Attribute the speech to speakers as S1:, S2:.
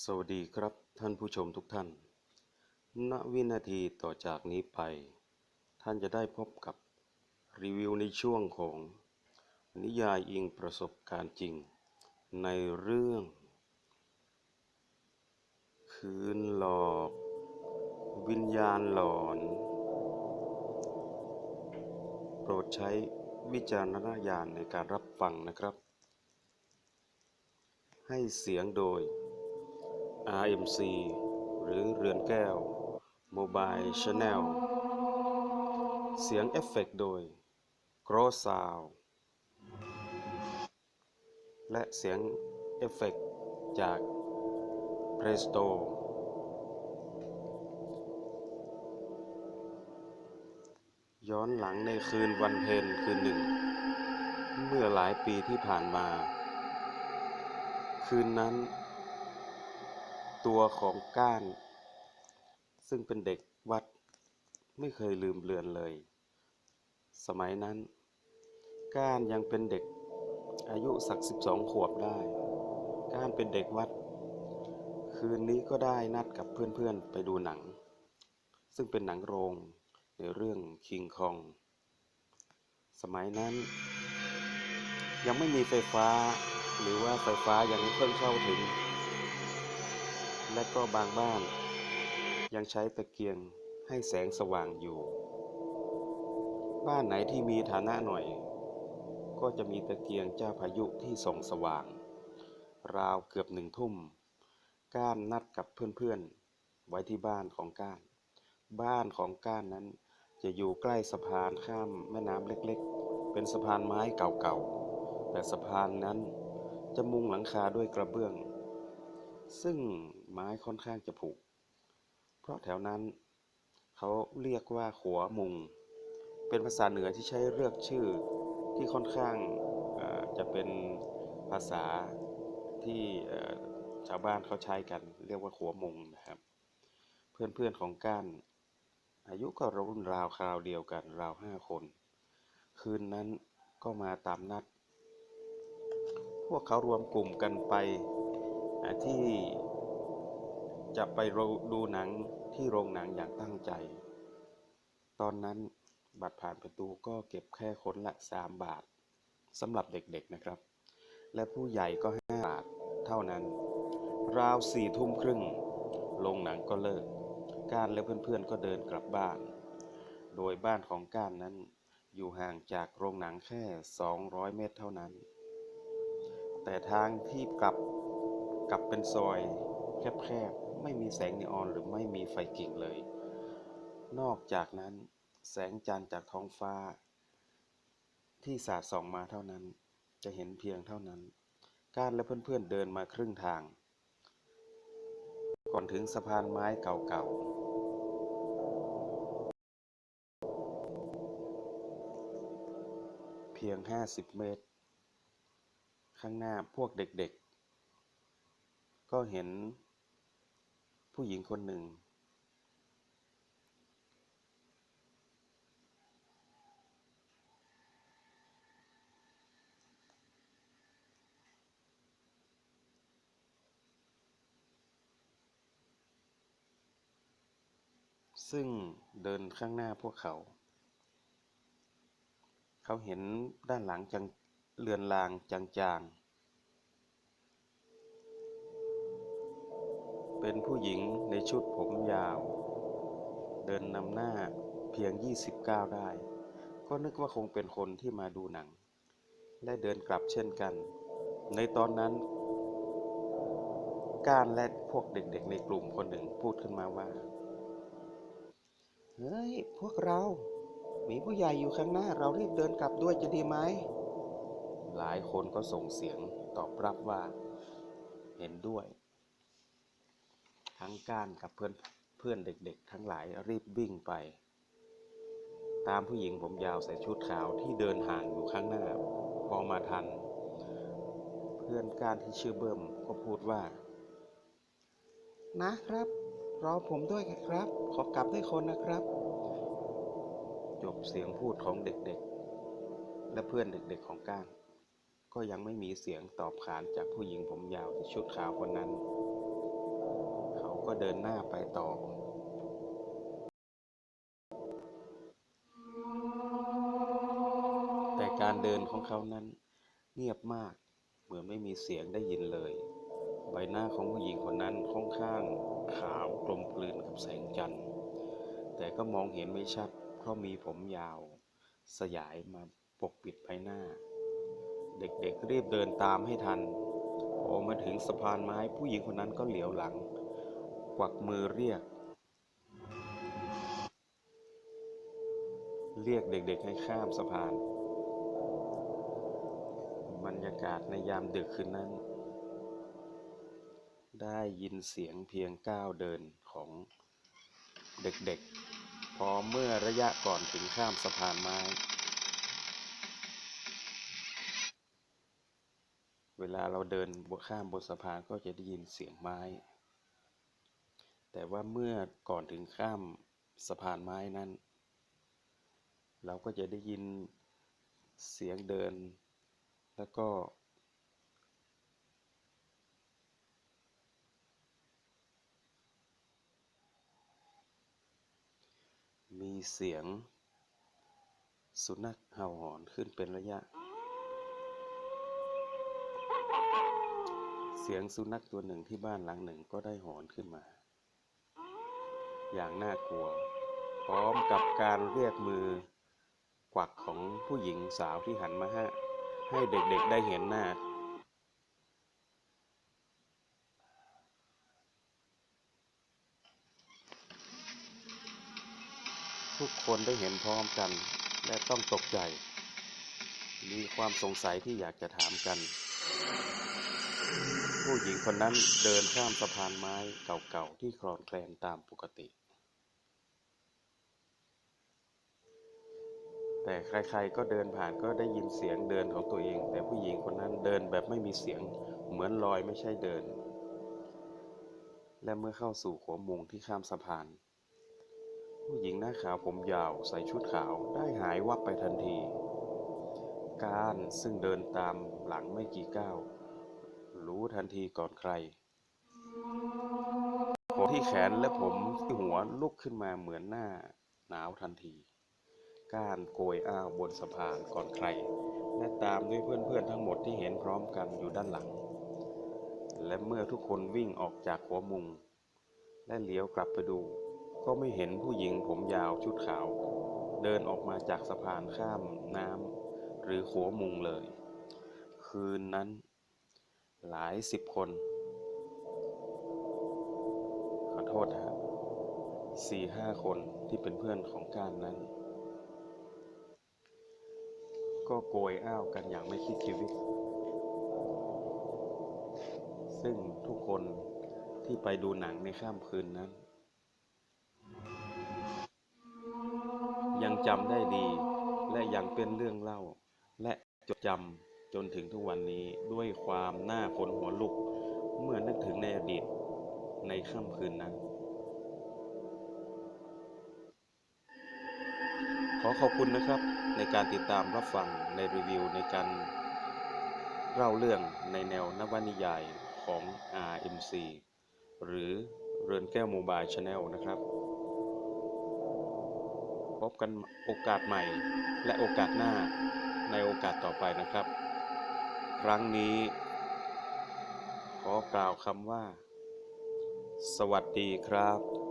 S1: สวัสดีครับท่านผู้ชมทุกท่าน ณ วินาทีต่อจากนี้ไป ท่านจะได้พบกับรีวิวในช่วงของ นิยายอิงประสบการณ์จริง ในเรื่อง คืนหลอก วิญญาณหลอน โปรดใช้วิจารณญาณในการรับฟังนะครับ ให้เสียงโดย RMC หรือเรือนแก้ว Mobile Channel เสียงเอฟเฟกต์โดย Grow Sound และเสียงเอฟเฟกต์จาก Presto ย้อนหลังในคืนวันเพ็ญคืนหนึ่ง เมื่อหลายปีที่ผ่านมา คืนนั้น ตัวของก้าน ซึ่งเป็นเด็กวัดไม่เคยลืมเลือนเลย สมัยนั้น ก้านยังเป็นเด็กอายุสักสิบสองขวบได้ ก้านเป็นเด็กวัด คืนนี้ก็ได้นัดกับเพื่อนๆไปดูหนัง ซึ่งเป็นหนังโรงในเรื่องคิงคอง สมัยนั้น ยังไม่มีไฟฟ้าหรือว่าไฟฟ้ายังเพิ่งเข้าถึง และก็บางบ้าน ยังใช้ตะเกียงให้แสงสว่างอยู่ บ้านไหนที่มีฐานะหน่อย ก็จะมีตะเกียงเจ้าพายุที่ส่องสว่าง ราวเกือบหนึ่งทุ่ม ก้านนัดกับเพื่อนๆ ไว้ที่บ้านของก้าน บ้านของก้านนั้นจะอยู่ใกล้สะพานข้ามแม่น้ำเล็กๆ เป็นสะพานไม้เก่าๆ แต่สะพานนั้นจะมุงหลังคาด้วยกระเบื้อง ซึ่งไม้ค่อนข้างจะผุเพราะแถวนั้น เขาเรียกว่าขัวมุง เป็นภาษาเหนือที่ใช้เลือกชื่อที่ค่อนข้างจะเป็นภาษาที่ชาวบ้านเขาใช้กัน เรียกว่าขัวมุงนะครับ เพื่อนๆของก้านอายุก็รุ่นราวคราวเดียวกันราวห้าคน คืนนั้นก็มาตามนัด พวกเขารวมกลุ่มกันไป ที่จะไปดูหนังที่โรงหนังอย่างตั้งใจ ตอนนั้นบัตรผ่านประตูก็เก็บแค่คนละ 3 บาทสำหรับเด็กๆนะครับ และผู้ใหญ่ก็ 5 บาทเท่านั้น ราวสี่ทุ่มครึ่งโรงหนังก็เลิก ก้านและเพื่อนๆก็เดินกลับบ้าน โดยบ้านของก้านนั้นอยู่ห่างจากโรงหนังแค่ 200 เมตรเท่านั้น แต่ทางที่กลับ กลับเป็นซอยแคบๆ ไม่มีแสงนีออนหรือไม่มีไฟกิ่งเลย นอกจากนั้นแสงจันทร์จากท้องฟ้า ที่สาดส่องมาเท่านั้น จะเห็นเพียงเท่านั้นก้านและเพื่อนๆเดินมาครึ่งทาง ก่อนถึงสะพานไม้เก่าๆเพียง 50 เมตร ข้างหน้าพวกเด็กๆ ก็เห็นผู้หญิงคนหนึ่ง ซึ่งเดินข้างหน้าพวกเขา เขาเห็นด้านหลังจังเลือนลางจางๆ เป็นผู้หญิงในชุดผมยาว เดินนำหน้าเพียง 29 ได้ ก็นึกว่าคงเป็นคนที่มาดูหนัง และเดินกลับเช่นกัน ในตอนนั้น กานและพวกเด็กๆในกลุ่มคนหนึ่งพูดขึ้นมาว่า เฮ้ย พวกเรา มีผู้ใหญ่อยู่ข้างหน้า เรารีบเดินกลับด้วยจะดีไหม หลายคนก็ส่งเสียงตอบรับว่า เห็นด้วย ทั้งก้านกับเพื่อนเพื่อนเด็กๆ ทั้งหลายรีบวิ่งไป ตามผู้หญิงผมยาวใส่ชุดขาวที่เดินห่างอยู่ข้างหน้า พอมาทัน เพื่อนก้านที่ชื่อเบิ้มก็พูดว่า นะครับ รอผมด้วยครับ ขอกลับด้วยคนนะครับ จบเสียงพูดของเด็กๆ และเพื่อนเด็กๆของก้านก็ยังไม่มีเสียงตอบขานจากผู้หญิงผมยาวที่ชุดขาวคนนั้น ก็เดินหน้าไปต่อแต่การเดินของเขานั้นเงียบมาก เหมือนไม่มีเสียงได้ยินเลย ใบหน้าของผู้หญิงคนนั้นค่อนข้างขาวกลมกลืนกับแสงจันทร์ แต่ก็มองเห็นไม่ชัด เพราะมีผมยาว สยายมาปกปิดใบหน้า เด็กๆรีบเดินตามให้ทัน พอมาถึงสะพานไม้ผู้หญิงคนนั้นก็เหลียวหลัง กวักมือเรียก เรียกเด็กๆให้ข้ามสะพาน บรรยากาศในยามดึกคืนนั้น ได้ยินเสียงเพียงก้าวเดินของเด็กๆ พอเมื่อระยะก่อนถึงข้ามสะพานไม้ เวลาเราเดินบนข้ามบนสะพานก็จะได้ยินเสียงไม้ แต่ว่าเมื่อก่อนถึงข้ามสะพานไม้นั้น เราก็จะได้ยินเสียงเดิน แล้วก็ มีเสียง สุนัขเห่าหอนขึ้นเป็นระยะ เสียงสุนัขตัวหนึ่งที่บ้านหลังหนึ่งก็ได้หอนขึ้นมา อย่างน่ากลัว พร้อมกับการเรียกมือ กวักของผู้หญิงสาวที่หันมาให้ให้เด็กๆได้เห็นหน้า ทุกคนได้เห็นพร้อมกันและต้องตกใจ มีความสงสัยที่อยากจะถามกัน ผู้หญิงคนนั้นเดินข้ามสะพานไม้เก่าๆที่คลอนแคลนตามปกติ แต่ใครๆก็เดินผ่านก็ได้ยินเสียงเดินของตัวเอง แต่ผู้หญิงคนนั้นเดินแบบไม่มีเสียงเหมือนลอยไม่ใช่เดิน และเมื่อเข้าสู่หัวมุงที่ข้ามสะพาน ผู้หญิงหน้าขาวผมยาวใส่ชุดขาวได้หายวับไปทันที การซึ่งเดินตามหลังไม่กี่ก้าวรู้ทันทีก่อนใครผมที่แขนและผมที่หัวลุกขึ้นมาเหมือนหน้าหนาวทันที ก้านโกยอ้าวบนสะพานก่อนใคร และตามด้วยเพื่อนๆทั้งหมดที่เห็นพร้อมกันอยู่ด้านหลัง และเมื่อทุกคนวิ่งออกจากหัวมุงและเลี้ยวกลับไปดู ก็ไม่เห็นผู้หญิงผมยาวชุดขาว เดินออกมาจากสะพานข้ามน้ำหรือหัวมุงเลย คืนนั้น หลายสิบคน ขอโทษฮะสี่ห้าคนที่เป็นเพื่อนของการนั้น ก็โกยอ้าวกันอย่างไม่คิดชีวิต ซึ่งทุกคนที่ไปดูหนังในข้ามคืนนั้น ยังจำได้ดีและยังเป็นเรื่องเล่า และจดจำจนถึงทุกวันนี้ด้วยความหน้าขนหัวลุก เมื่อนึกถึงในอดีตในค่ำคืนนั้น ขอขอบคุณนะครับในการติดตามรับฟังในรีวิวในการเล่าเรื่องในแนวนวนิยายของ RMC หรือเรือนแก้วโมบายชาแนลนะครับ พบกันโอกาสใหม่และโอกาสหน้าในโอกาสต่อไปนะครับ ครั้งนี้ ขอกล่าวคำว่า สวัสดีครับ